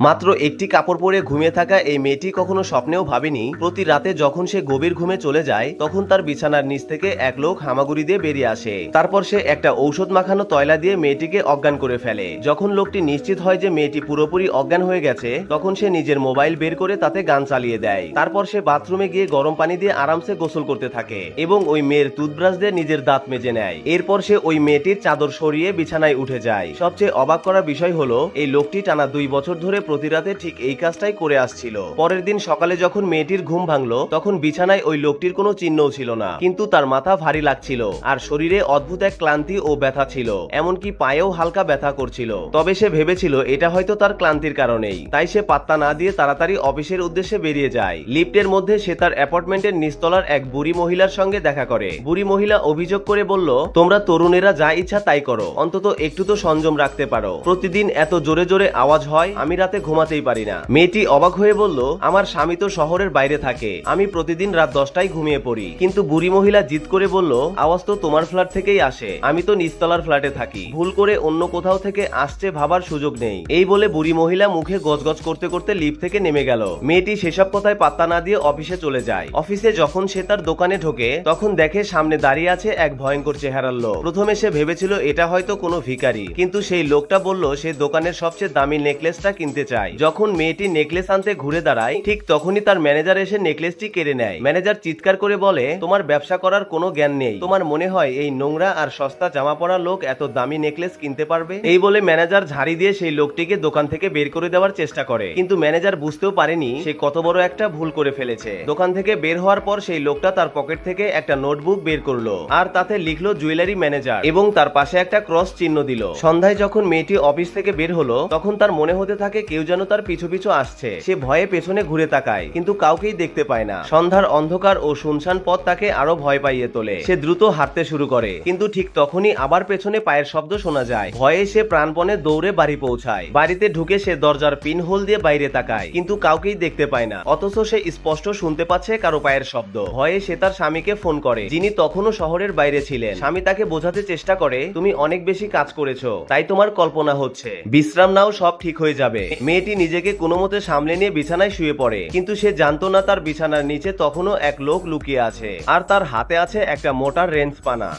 মাত্র একটি কাপড় পরে ঘুমিয়ে থাকা এই মেয়েটি কখনো স্বপ্নেও ভাবেনি। প্রতি রাতে যখন সে গভীর ঘুমে চলে যায়, তখন তার বিছানার নিচ থেকে এক লোক হামাগুড়ি দিয়ে বেরিয়ে আসে। তারপর সে একটা ঔষধ মাখানো তয়লা দিয়ে মেয়েটিকে অজ্ঞান করে ফেলে। যখন লোকটি নিশ্চিত হয় যে মেয়েটি পুরোপুরি অজ্ঞান হয়ে গেছে, তখন সে নিজের মোবাইল বের করে তাতে গান চালিয়ে দেয়। তারপর সে বাথরুমে গিয়ে গরম পানি দিয়ে আরামসে গোসল করতে থাকে এবং ওই মেয়ের টুথব্রাশ দিয়ে নিজের দাঁত মেজে নেয়। এরপর সে ওই মেয়েটির চাদর সরিয়ে বিছানায় উঠে যায়। সবচেয়ে অবাক করার বিষয় হলো, এই লোকটি টানা দুই বছর ধরে প্রতি রাতে ঠিক এই কাজটাই করে আসছিল। পরের দিন সকালে যখন মেয়েটির ঘুম ভাঙলো, তখন বিছানায় ওই লোকটির কোনো চিহ্নও ছিল না। কিন্তু তার মাথা ভারী লাগছিল, আর শরীরে অদ্ভুত এক ক্লান্তি ও ব্যথা ছিল। এমনকি পায়েও হালকা ব্যথা করছিল। তবে সে ভেবেছিল, এটা হয়তো তার ক্লান্তির কারণেই। তাই সে পাত্তা না দিয়ে তাড়াতাড়ি অফিসের উদ্দেশ্যে বেরিয়ে যায়। লিফটের মধ্যে সে তার অ্যাপার্টমেন্টের নিচতলার এক বুড়ি মহিলার সঙ্গে দেখা করে। বুড়ি মহিলা অভিযোগ করে বলল, তোমরা তরুণেরা যা ইচ্ছা তাই করো। অন্তত একটু তো সংযম রাখতে পারো। প্রতিদিন এত জোরে জোরে আওয়াজ হয়, আমি রাতে ঘুমাতেই পারি না। মেয়েটি অবাক হয়ে বলল, আমার স্বামী তো শহরের বাইরে থাকে। আমি প্রতিদিন রাত দশটায় ঘুমিয়ে পড়ি। কিন্তু বুড়ি মহিলা জিদ করে বলল, আওয়াজ তো তোমার ফ্ল্যাট থেকেই আসে। আমি তো নিচতলার ফ্ল্যাটে থাকি। ভুল করে অন্য কোথাও থেকে আসছে ভাবার সুযোগ নেই। এই বলে বুড়ি মহিলা মুখে গজগজ করতে করতে লিফট থেকে নেমে গেল। মেয়েটি সেসব কথায় পাত্তা না দিয়ে অফিসে চলে যায়। অফিসে যখন সে তার দোকানে ঢোকে, তখন দেখে সামনে দাঁড়িয়ে আছে এক ভয়ঙ্কর চেহারার লোক। প্রথমে সে ভেবেছিল এটা হয়তো কোনো ভিখারি, কিন্তু সেই লোকটা বলল, সে দোকানের সবচেয়ে দামি নেকলেসটা কিনতে চায় যখন মেয়েটি নেকলেস আনতে ঘুরে দাঁড়ায়, ঠিক তখনই তার ম্যানেজার এসে নেকলেসটি কেড়ে নেয়। ম্যানেজার চিৎকার করে বলে, তোমার ব্যবসা করার কোনো জ্ঞান নেই। তোমার মনে হয় এই নোংরা আর সস্তা জামা পরা লোক এত দামি নেকলেস কিনতে পারবে? এই বলে ম্যানেজার ঝাড়ি দিয়ে সেই লোকটিকে দোকান থেকে বের করে দেওয়ার চেষ্টা করে। কিন্তু ম্যানেজার বুঝতেও পারেনি, সে কত বড় একটা ভুল করে ফেলেছে। দোকান থেকে বের হওয়ার পর সেই লোকটা তার পকেট থেকে একটা নোটবুক বের করল আর তাতে লিখলো জুয়েলারি ম্যানেজার এবং তার পাশে একটা ক্রস চিহ্ন দিল। সন্ধ্যায় যখন মেয়েটি অফিস থেকে বের হলো, তখন তার মনে হতে থাকে কেউ যেন তার পিছু পিছু আসছে। সে ভয়ে পেছনে ঘুরে তাকায়, কিন্তু কাউকেই দেখতে পায় না। সন্ধ্যার অন্ধকার ও শুনশান পথ তাকে আরও ভয় পাইয়ে তোলে। সে দ্রুত হাঁটতে শুরু করে, কিন্তু ঠিক তখনই আবার পেছনে পায়ের শব্দ শোনা যায়। ভয়ে সে প্রাণপণে দৌড়ে বাড়ি পৌঁছায়। বাড়িতে ঢুকে সে দরজার পিন হোল দিয়ে বাইরে তাকায়, কিন্তু কাউকেই দেখতে পায় না। অথচ সে স্পষ্ট শুনতে পাচ্ছে কারও পায়ের শব্দ। ভয়ে সে তার স্বামীকে ফোন করে, যিনি তখনও শহরের বাইরে ছিলেন। স্বামী তাকে বোঝাতে চেষ্টা করে, তুমি অনেক বেশি কাজ করেছ, তাই তোমার কল্পনা হচ্ছে। বিশ্রাম নাও, সব ঠিক হয়ে যাবে। মেয়েটি নিজেকে কোনো মতে সামলে নিয়ে বিছানায় শুয়ে পড়ে, কিন্তু সে জানতো না তার বিছানার নিচে তখনও এক লোক লুকিয়ে আছে, আর তার হাতে আছে একটা মোটার রেঞ্জ পানা।